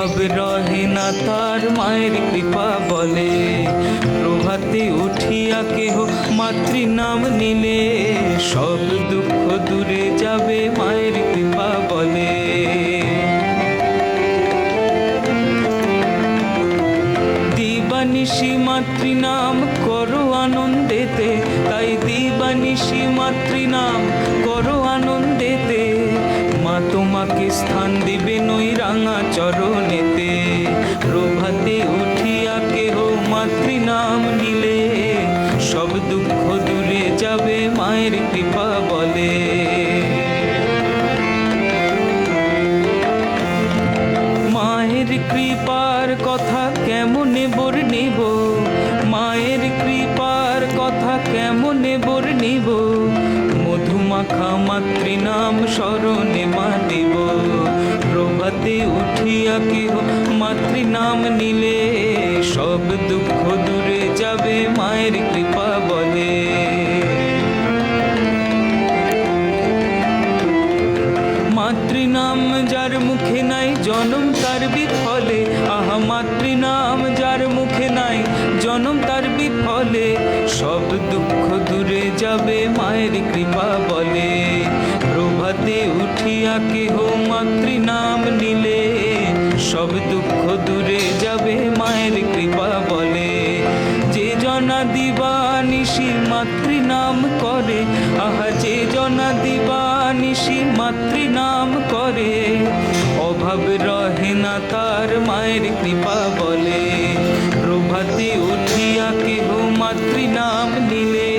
অভাব রহে না তার মায়ের কৃপা বলে। প্রভাতে উঠিয়া কেহ মাতৃ নাম নিলে। সব দুঃখ দূরে যাবে মায়ের কৃপা বলে। দিবানিশি মাতৃনাম করো আনন্দেতে। তাই দিবানিশি মাতৃনাম করো আনন্দেতে। মা তোমাকে স্থান দিবে নই রাঙা চরণেতে মায়ের কৃপা বলে। মায়ের কৃপার কথা কেমনে বর্ণিব মায়ের কৃপার কথা কেমনে বর্ণিব মধুমাখা মাতৃনাম স্মরণে মাতিব প্রভাতে উঠিয়া কেহ মাতৃনাম নিলে সব দুঃখ দূরে মাতৃনাম যার মুখে নাই, জনম তার বিফলে। আহা, মাতৃনাম যার মুখে নাই, জনম তার বিফলে। সব দুঃখ দূরে যাবে মায়ের কৃপা বলে। প্রভাতে উঠিয়া কেহ মাতৃনাম নিলে। সব দুঃখ দূরে যাবে মায়ের কৃপা বলে। যে জনা দিবানিশি মাতৃনাম করে, আহা, যে জনা নিশি মাতৃনাম করে। অভাব রহে না তার মায়ের কৃপা বলে। প্রভাতে উঠিয়া কেহ মাতৃনাম নিলে।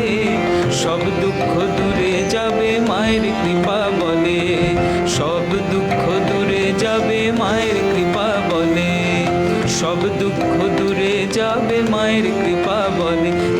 সব দুঃখ দূরে যাবে মায়ের কৃপা বলে। সব দুঃখ দূরে যাবে মায়ের কৃপা বলে। সব দুঃখ দূরে যাবে মায়ের কৃপা বলে।